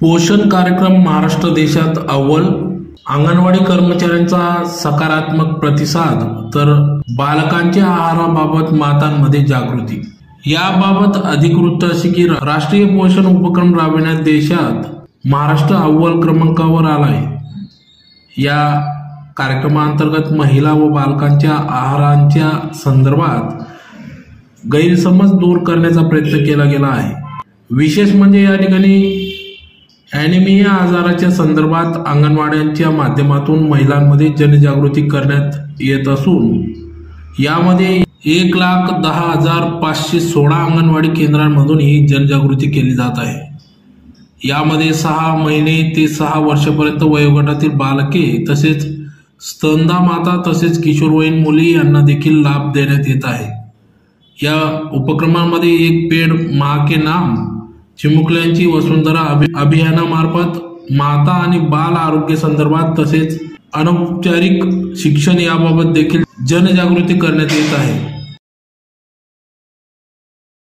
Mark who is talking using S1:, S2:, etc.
S1: पोषण कार्यक्रम महाराष्ट्र देशात अव्वल. अंगणवाडी कर्मचाऱ्यांचा सकारात्मक प्रतिसाद तर बालकांच्या आहाराबाबत मातांमध्ये जागृती. याबाबत अधिकृत अशी की राष्ट्रीय पोषण उपक्रम राबविण्यात देशात महाराष्ट्र अव्वल क्रमांकावर आलाय. या कार्यक्रमाअंतर्गत महिला व बालकांच्या आहारांच्या संदर्भात गैरसमज दूर करण्याचा प्रयत्न केला गेला आहे. विशेष म्हणजे या ठिकाणी ॲनिमिया आजाराच्या संदर्भात अंगणवाड्यांच्या माध्यमातून महिलांमध्ये जनजागृती करण्यात येत असून यामध्ये एक लाख दहा हजार पाचशे सोळा अंगणवाडी केंद्रांमधून ही जनजागृती केली जात आहे. यामध्ये सहा महिने ते सहा वर्षापर्यंत वयोगटातील बालके तसेच स्तनदा माता तसेच किशोरवयीन मुली यांना देखील लाभ देण्यात येत आहे. या उपक्रमामध्ये एक पेड मा के नाम चिमुकल्यांची वसुंधरा अभियानामार्फत माता आणि बाल आरोग्य संदर्भात तसेच अनौपचारिक शिक्षण याबाबत देखील जनजागृती करण्यात येत आहे.